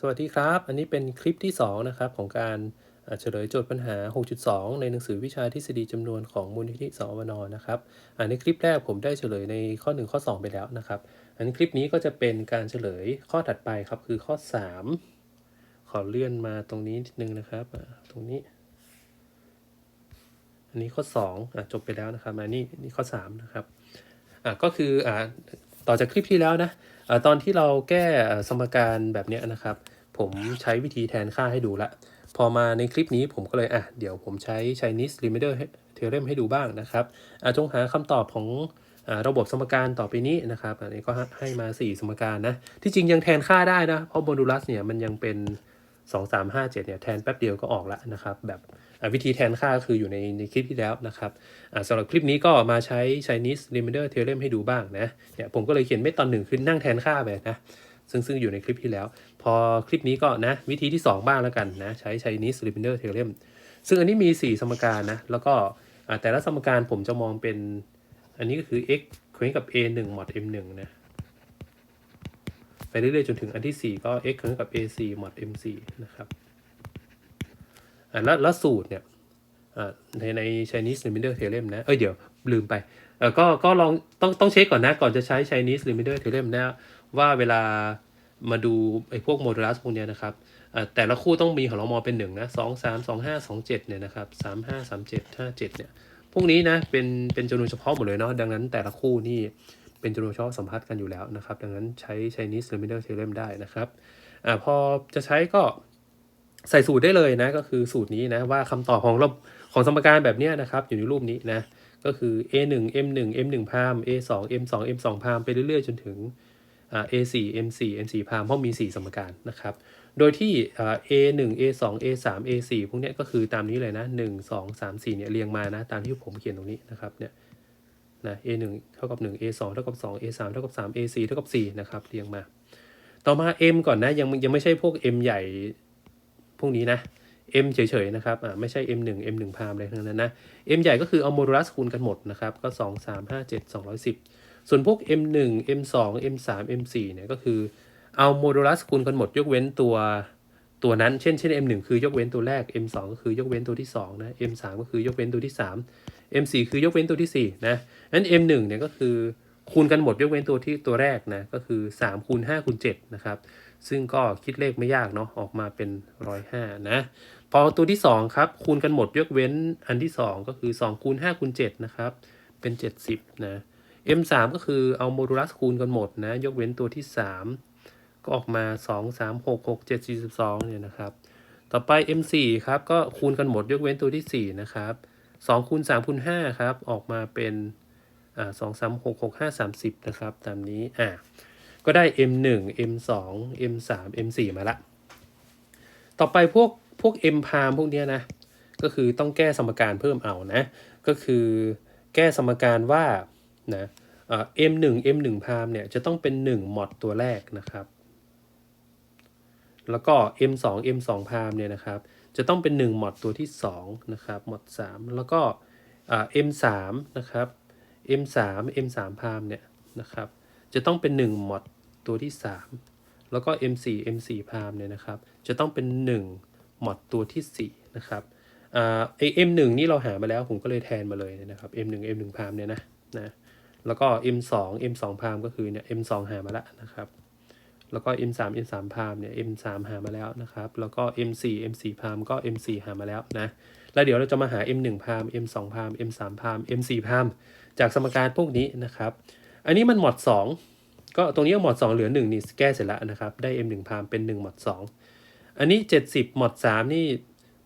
สวัสดีครับ อันนี้เป็นคลิปที่ 2 นะครับ ของการเฉลยโจทย์ปัญหา 6.2 ในหนังสือวิชาทฤษฎีจำนวนของมูลนิธิสวนนะครับอ่าในคลิปแรกผมได้เฉลยในข้อ 1 ข้อ 2 ไปแล้วนะครับ อันคลิปนี้ก็จะเป็นการเฉลยข้อถัดไปครับ คือข้อ 3 ขอเลื่อนมาตรงนี้นิดนึงนะครับ ตรงนี้ อันนี้ข้อ2อะจบไปแล้วนะครับอันนี้นี่ข้อ 3 นะครับอะก็คืออ่า ต่อจากคลิปที่แล้วนะอ่าตอนที่เราแก้สมการแบบนี้นะครับ ผมใช้วิธีแทนค่าให้ดูละ พอมาในคลิปนี้ผมก็เลยอะเดี๋ยวผมใช้ Chinese Remainder Theorem ให้ดูบ้างนะครับอจงหาคำตอบของอระบบสมการต่อไปนี้นะครับ อันนี้ก็ให้มา 4 สมการนะ ที่จริงยังแทนค่าได้นะ เพราะโมดูลัสเนี่ยมันยังเป็น 2 3 5 7เนี่ยแทนแป๊บเดียวก็ออกและนะครับแบบวิธีแทนค่าก็คืออยู่ในในคลิปที่แล้วนะครับสำหรับคลิปนี้ก็มาใช้ Chinese Remainder Theorem ให้ดูบ้างนะเนี่ยผมก็เลยเขียนไม่ตอนหนึ่งคือนั่งแทนค่าไปนะซึ่งซึ่งอยู่ในคลิปที่แล้ว พอคลิปนี้ก็นะวิธีที่ 2 บ้างแล้วกันนะใช้ Chinese Remainder Theorem ซึ่งอันนี้มี 4 สมการนะแล้วก็แต่ละสมการผมจะมองเป็น อันนี้ก็คือ x คว้งกับ a 1 mod m 1นะ ไปเรื่อยๆจนถึงอันที่ 4 ก็ x เคว้งกับ a 4 mod m 4นะครับอะแล้วแล้วสูตรเนี่ยในใน Chinese Remainder Theorem นะ เอ้ยเดี๋ยวลืมไปเออก็ก็ลองต้องต้องเช็คก่อนนะ ก่อนจะใช้ Chinese Remainder Theorem นะ ว่าเวลามาดูไอ้พวกโมดูลัสพวกเนี้ยนะครับแต่ละคู่ต้องมีของเรามอเป็นหนึ่งนะสองสามสองห้าสองเจ็ดเนี่ยนะครับสามห้าสามเจ็ดห้าเจ็ดเนี่ยพวกนี้นะเป็นเป็นจำนวนเฉพาะหมดเลยเนาะดังนั้นแต่ละคู่นี่ เป็นจำนวนเฉพาะสัมพัทธ์กันอยู่แล้วนะครับ ดังนั้นใช้ Chinese Remainder Theorem ได้นะครับอ่าพอจะใช้ก็ใส่สูตรได้เลยนะ ก็คือสูตรนี้นะ ว่าคำตอบของราของสมการแบบนี้นะครับ อยู่ในรูปนี้นะ ก็คือ a 1 m 1 m 1พาม a 2 m 2 m 2พามไปเรื่อยๆ จนถึงอ่า a 4 m 4 m 4พามเพราะมี 4 สมการนะครับ โดยที่ a 1 a 2 a 3 a 4พวกนี้ก็คือตามนี้เลยนะ 1 2 3 4เนี่ยเรียงมานะ ตามที่ผมเขียนตรงนี้นะครับเนี่ย นะ a 1เท่ากับ 1 a 2เท่ากับ 2 a 3เท่ากับ 3 a 4เท่ากับ 4 นะครับ เรียงมา ต่อมา m ก่อนนะ ยังยังไม่ใช่พวก m ใหญ่พวกนี้นะ m เฉยๆนะครับอ่าไม่ใช่ m 1 m 1พามอะไรทั้งนั้นนะ m ใหญ่ก็คือเอาโมดูลัสคูณกันหมดนะครับ ก็ 2 3 5 7 210 ส่วนพวก m 1 m 2 m 3 m 4เนี่ยก็คือเอาโมดูลัสคูณกันหมด ยกเว้นตัวตัวนั้น เช่นเช่น m 1คือยกเว้นตัวแรก m 2ก็คือยกเว้นตัวที่2นะ m 3ก็คือยกเว้นตัวที่ 3 m 4 คือยกเว้นตัวที่4นะนั้น m 1 เนี่ยก็คือคูณกันหมดยกเว้นตัวที่ตัวแรกนะก็คือ3คูณ5คูณ7นะครับซึ่งก็คิดเลขไม่ยากเนาะออกมาเป็น 105นะพอตัวที่2ครับคูณกันหมดยกเว้นอันที่ 2 ก็คือ2คูณ5คูณ7นะครับเป็น 70นะ m 3 ก็คือเอาโมดูลัสคูณกันหมดนะยกเว้นตัวที่ 3 ก็ออกมา 2 3 6 6 7 42เนี่ยนะครับต่อไป m 4 ครับก็คูณกันหมดยกเว้นตัวที่ 4 นะครับ 2คูณ3คูณ5ครับ ออกมาเป็นสอ่า2 3 6 6 5 30นะครับ ตามนี้อ่าก็ได้ m 1 m 2 m 3 m 4มาละ ต่อไปพวกพวก m พามพวกเนี้ยนะ ก็คือต้องแก้สมการเพิ่มเอานะ ก็คือแก้สมการว่านะเอ่อ m 1 m 1พามเนี่ยจะต้องเป็น1มอดตัวแรกนะครับ แล้วก็ m 2 m 2พามเนี่ยนะครับ จะต้องเป็น1มอดตัวที่ 2 นะครับ หมอด 3 แล้วก็อ่า m 3 นะครับ m 3 m 3 พามเนี่ยนะครับ จะต้องเป็น1มอดตัวที่ 3 แล้วก็ m 4 m 4 พามเนี่ยนะครับ จะต้องเป็น1มอดตัวที่ 4 นะครับอ่าไอ m 1นี่เราหามาแล้วผมก็เลยแทนมาเลยนะครับ m 1 m 1 พามเนี่ยนะนะ แล้วก็ m 2 m 2 พามก็คือเนี่ย m 2 หามาแล้วนะครับ แล้วก็ m 3 m 3 พามเนี่ย m 3 หามาแล้วนะครับ แล้วก็ m 4 m 4 พามก็ m 4 หามาแล้วนะ แล้วเดี๋ยวเราจะมาหา m 1 พาม m 2 พาม m 3 พาม m 4 พามจากสมการพวกนี้นะครับ อันนี้มันหมด 2 ก็ตรงนี้หมด 2 เหลือ 1 นี่แก้เสร็จแล้วนะครับ ได้ m 1 พามเป็น1หมด 2 อันนี้ 70หมด 3 นี่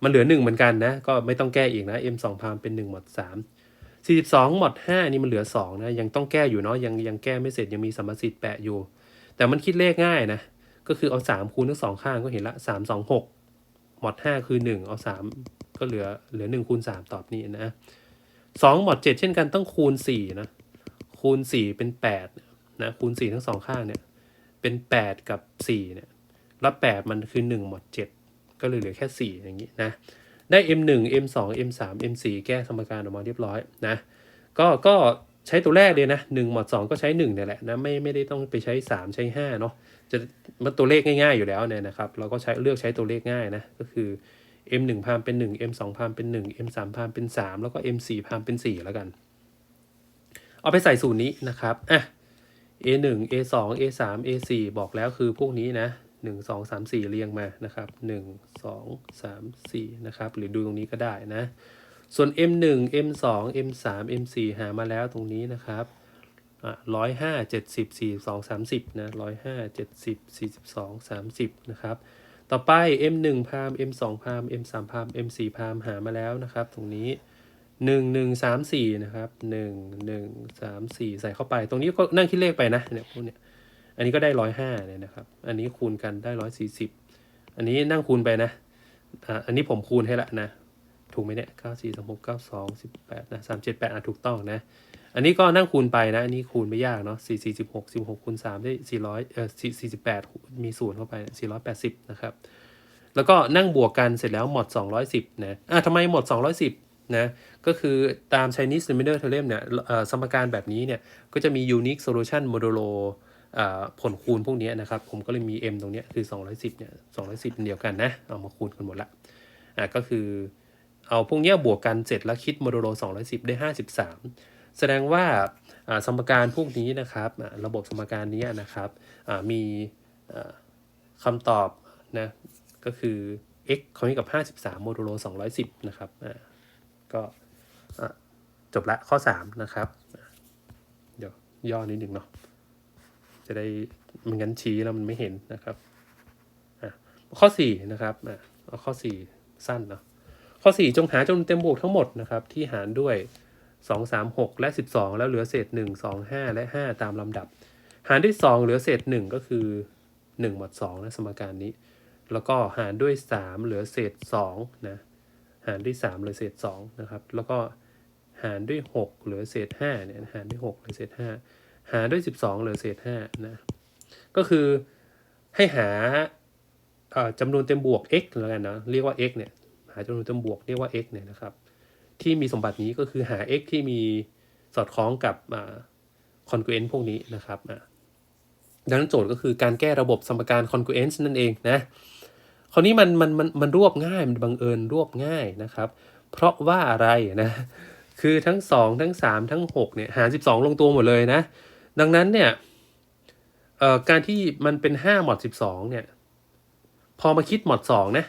มันเหลือ 1 เหมือนกันนะ ก็ไม่ต้องแก้อีกนะ m 2 พามเป็น1หมด 3 42หมด5นี่มันเหลือ2นะ ยังต้องแก้อยู่เนาะ ยังยังแก้ไม่เสร็จยังมีสมมติแปะอยู่ แต่มันคิดเลขง่ายนะ ก็คือเอา 3 คูณทั้งสองข้างก็เห็นละ 3 2 6หมวด5คือ 1 เอา 3 ก็เหลือเหลือ1คูณ3ตอบนี้นะ2หมวด7เช่นกันต้องคูณ4นะคูณ 4 เป็น8นะคูณ 4 ทั้งสองข้างเนี่ยเป็น 8 กับ 4เนี่ยแล้ว8มันคือ 1 หมวด7 ก็เลยเหลือแค่ 4 อย่างนี้นะได้ m 1 m 2 m 3 m 4 แก้สมการออกมาเรียบร้อยนะก็ก็ ใช้ตัวแรกเลยนะหนึ่งหมวดสองก็ใช้หนึ่งเนี่ยแหละนะไม่ไม่ได้ต้องไปใช้สามใช้ห้าเนาะจะมันตัวเลขง่ายๆอยู่แล้วเนี่ยนะครับ เราก็ใช้เลือกใช้ตัวเลขง่ายนะก็คือ m 1พามเป็น 1 m 2พามเป็น 1 m 3พามเป็น 3 แล้วก็ m 4พามเป็น 4 แล้วกัน เอาไปใส่สูตรนี้นะครับอะ a 1 a 2 a 3 a 4บอกแล้วคือพวกนี้นะ 1 2 3 4 เรียงมานะครับ 1 2 3 4 นะครับ หรือดูตรงนี้ก็ได้นะ ส่วน m 1 m 2 m 3 m 4 หามาแล้วตรงนี้นะครับร้อยห้าเจ็ดสิบสี่สองสามสิบนะร้อยห้าเจ็ดสิบสี่สิบสองสามสิบนะครับ ต่อไป m 1 พาม m 2 พาม m 3 พาม m 4 พามหามาแล้วนะครับ ตรงนี้หนึ่งหนึ่งสามสี่นะครับหนึ่งหนึ่งสามสี่ใส่เข้าไป ตรงนี้ก็นั่งคิดเลขไปนะเนี่ยพวกเนี้ยอันนี้ก็ได้ร้อยห้าเนี่ยนะครับ อันนี้คูณกันได้ร้อยสี่สิบอันนี้นั่งคูณไปนะอ่าอันนี้ผมคูณให้ละนะ ถูกไหมเนี่ยเก้าสี่สามหกเก้าสองสิบแปดนะสามเจ็ดแปดอะถูกต้องนะ อันนี้ก็นั่งคูณไปนะ อันนี้คูณไม่ยากเนาะสี่สี่สิบหกสิบหกคูณสามได้สี่ร้อยเอ่อสี่สี่สิบแปดมีศูนย์เข้าไปสี่ร้อยแปดสิบนะครับ แล้วก็นั่งบวกกันเสร็จแล้วหมด210นะอะทำไมหมด210นะก็คือตาม Chinese Remainder Theorem เนี่ยสมการแบบนี้เนี่ยก็จะมี unique solution modulo ผลคูณพวกนี้นะครับ ผมก็เลยมี m ตรงนี้คือ 210เนี่ย210เป็นเดียวกันนะ เอามาคูณกันหมดละอะก็คือ เอาพวกเนี้ยบวกกันเสร็จแล้วคิดโมดูโล210 ได้ 53 แสดงว่าสมการพวกนี้นะครับระบบสมการนี้นะครับมีคำตอบนะก็คือ x คำนี้กับ 53 โมดูโล 210 นะครับก็จบละข้อ 3 นะครับ เดี๋ยวย่อนิดหนึ่งเนาะจะได้มันงั้นชี้แล้วมันไม่เห็นนะครับข้อ 4 นะครับเอาข้อ 4 สั้นเนาะ ข้อ 4 จงหาจำนวนเต็มบวกทั้งหมดนะครับที่หารด้วย 2 3 6 และ 12 แล้วเหลือเศษ 1 2 5 และ 5 ตามลำดับ หารด้วย 2 เหลือเศษ 1 ก็คือ1หมด2นะสมการนี้ แล้วก็หารด้วย 3 เหลือเศษ2นะหารด้วย 3 เหลือเศษ2นะครับแล้วก็หารด้วย 6 เหลือเศษ5เนี่ยหารด้วย 6 เหลือเศษ 5 หารด้วย 12 เหลือเศษ5นะก็คือให้หาจำนวนเต็มบวก x แล้วกันนะเรียกว่า x เนี่ย จำนวนเต็มบวกเรียกว่า x เนี่ยนะครับ ที่มีสมบัตินี้ก็คือหา x ที่มีสอดคล้องกับคอ่า congruent พวกนี้นะครับดังนั้นโจทย์ก็คือการแก้ระบบสมการ congruence นั่นเองนะคราวนี้มันมันมันมันรวบง่ายมันบังเอิญรวบง่ายนะครับ เพราะว่าอะไรนะคือทั้ง 2 ทั้ง 3 ทั้ง6เนี่ยหาร12 ลงตัวหมดเลยนะ ดังนั้นเนี่ยการที่มันเป็น 5 หมด12เนี่ยพอมาคิดหมด2นะ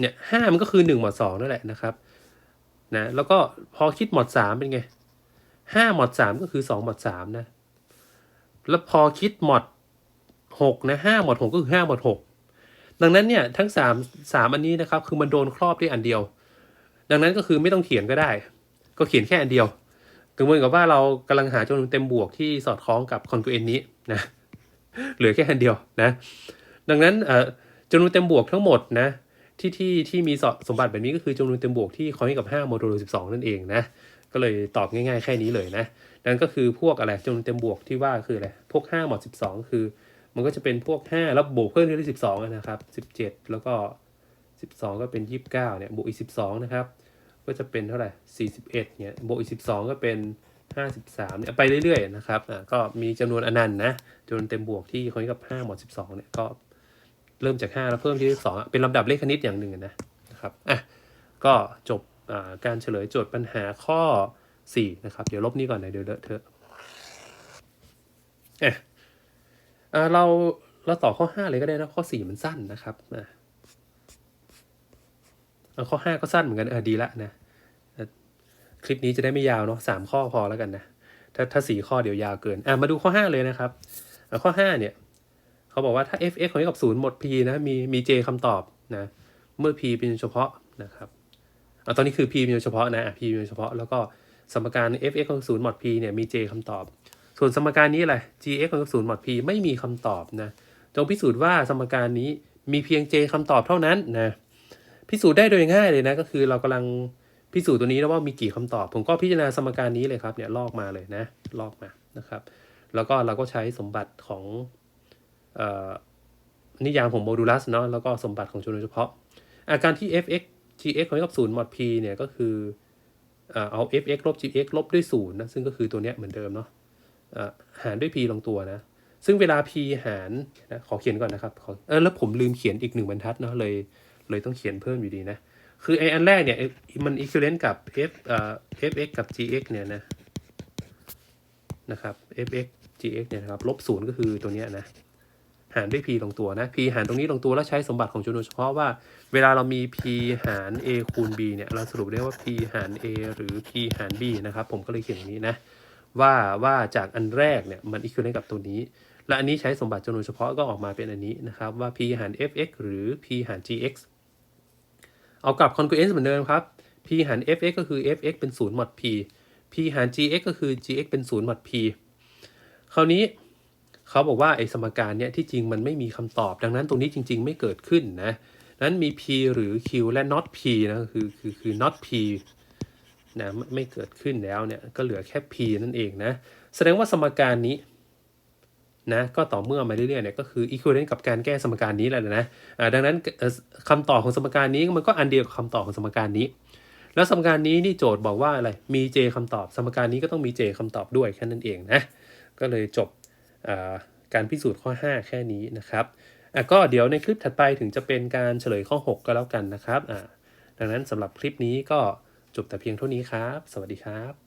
เนี่ยห้ามันก็คือหนึ่งหมวดสองนั่นแหละนะครับนะแล้วก็พอคิดหมวดสามเป็นไงห้าหมวดสามก็คือสองหมวดสามนะ แล้วพอคิดหมวดหกนะห้าหมวดหกก็คือห้าหมวดหกดังนั้นเนี่ยทั้งสามสามอันนี้นะครับ คือมันโดนครอบด้วยอันเดียว ดังนั้นก็คือไม่ต้องเขียนก็ได้ ก็เขียนแค่อันเดียวก็เหมือนกับว่าเรากำลังหาจำนวนเต็มบวกที่สอดคล้องกับคอนกูเอนนี้นะเหลือแค่อันเดียวนะ ดังนั้นเอ่อจำนวนเต็มบวกทั้งหมดนะ ที่ที่ที่มีสมบัติแบบนี้ก็คือจำนวนเต็มบวกที่คอยกับ5โมดูล12 นั่นเองนะ ก็เลยตอบง่ายๆ แค่นี้เลยนะ นั่นก็คือพวกอะไรจำนวนเต็มบวกที่ว่าคืออะไร พวก5หมด12 คือ มันก็จะเป็นพวก 5 แล้วบวกเพิ่มด้วย12 นะครับ 17 แล้วก็ 12 ก็เป็น 29 เนี่ย บวกอีก 12 นะครับ ก็จะเป็นเท่าไหร่ 41 เนี่ย บวกอีก 12 ก็เป็น 53 เนี่ย ไปเรื่อยๆ นะครับ อ่า ก็มีจำนวนอนันต์นะจำนวนเต็มบวกที่คอยกับ5หมด12 เนี่ย ก็ เริ่มจาก 5 แล้วเพิ่มที่สองเป็นลำดับเลขคณิตอย่างหนึ่งนะนะครับอะก็จบการเฉลยโจทย์ปัญหาข้อ 4 นะครับ เดี๋ยวลบนี้ก่อนนะเดี๋ยวเลอะเทอะเอะอะเราเราต่อข้อ 5 เลยก็ได้นะ ข้อ 4 มันสั้นนะครับอะข้อ 5 ก็สั้นเหมือนกันเออดีละนะ คลิปนี้จะได้ไม่ยาวเนาะสามข้อพอแล้วกันนะ ถ้าถ้าสี่ข้อเดี๋ยวยาวเกิน อะมาดูข้อ 5 เลยนะครับ ข้อ 5 เนี่ย เขาบอกว่าถ้า f(x) ของ x กับ 0 หมด p นะมีมี j คำตอบนะเมื่อ p เป็นเฉพาะนะครับเอาตอนนี้คือ p เป็นเฉพาะนะ p เป็นเฉพาะ แล้วก็สมการ f(x) ของ 0 หมด p เนี่ยมี j คำตอบ ส่วนสมการนี้อะไร g(x) ของ 0 หมด p ไม่มีคำตอบนะจงพิสูจน์ว่าสมการนี้มีเพียง j คำตอบเท่านั้นนะพิสูจน์ได้โดยง่ายเลยนะก็คือเรากำลังพิสูจน์ตัวนี้แล้วว่ามีกี่คำตอบ ผมก็พิจารณาสมการนี้เลยครับเนี่ยลอกมาเลยนะลอกมานะครับ แล้วก็เราก็ใช้สมบัติของ นิยามของโมดูลัสเนาะแล้วก็สมบัติของจำนวนเฉพาะ อาการที่ f(x) gx ของกับ0 mod p เนี่ยก็คือเอา f(x) ลบ g(x) ลบด้วยศูนย์นะซึ่งก็คือตัวเนี้ยเหมือนเดิมเนาะหารด้วย p ลงตัวนะ ซึ่งเวลา p หารนะขอเขียนก่อนนะครับขอเออแล้วผมลืมเขียนอีกหนึ่งบรรทัดเนาะเลยเลยต้องเขียนเพิ่มอยู่ดีนะ คือไออันแรกเนี่ยมัน equivalent กับ f เอ่อ f(x) กับ g(x) เนี่ยนะนะครับ f(x) g(x) เนี่ยนะครับลบศูนย์ก็คือตัวเนี้ยนะ หารด้วย p ลงตัวนะ p หารตรงนี้ลงตัวแล้วใช้สมบัติของจำนวนเฉพาะว่า เวลาเรามี p หาร a คูณ b เนี่ยเราสรุปได้ว่า p หาร a หรือ p หาร b นะครับผมก็เลยเขียนอย่างนี้นะว่าว่าจากอันแรกเนี่ยมัน equivalent กับตัวนี้ และอันนี้ใช้สมบัติจำนวนเฉพาะก็ออกมาเป็นอันนี้นะครับว่า p หาร fx หรือ p หาร gx เอากลับ congruence เหมือนเดิมครับ p หาร fx ก็คือ fx เป็น0หมด p p หาร gx ก็คือ gx เป็น0หมด p คราวนี้ เขาบอกว่าไอ้สมการเนี่ยที่จริงมันไม่มีคำตอบ ดังนั้นตรงนี้จริง ๆ ไม่เกิดขึ้นนะนั้นมี p หรือ q และ not p นะคือคือคือ not p นะไม่เกิดขึ้นแล้วเนี่ยก็เหลือแค่ p นั่นเองนะแสดงว่าสมการนี้นะก็ต่อเมื่อมาเรื่อยๆเนี่ยก็คือ equivalent กับการแก้สมการนี้แหละนะอ่าดังนั้นเอ่อคำตอบของสมการนี้มันก็อันเดียวกับคำตอบของสมการนี้ แล้วสมการนี้นี่โจทย์บอกว่าอะไรมี j คำตอบ สมการนี้ก็ต้องมี j คำตอบด้วยแค่นั้นเองนะก็เลยจบ การพิสูจน์ข้อ 5 แค่นี้นะครับอะก็เดี๋ยวในคลิปถัดไปถึงจะเป็นการเฉลยข้อ 6 ก็แล้วกันนะครับอ่าดังนั้นสำหรับคลิปนี้ก็จบแต่เพียงเท่านี้ครับ สวัสดีครับ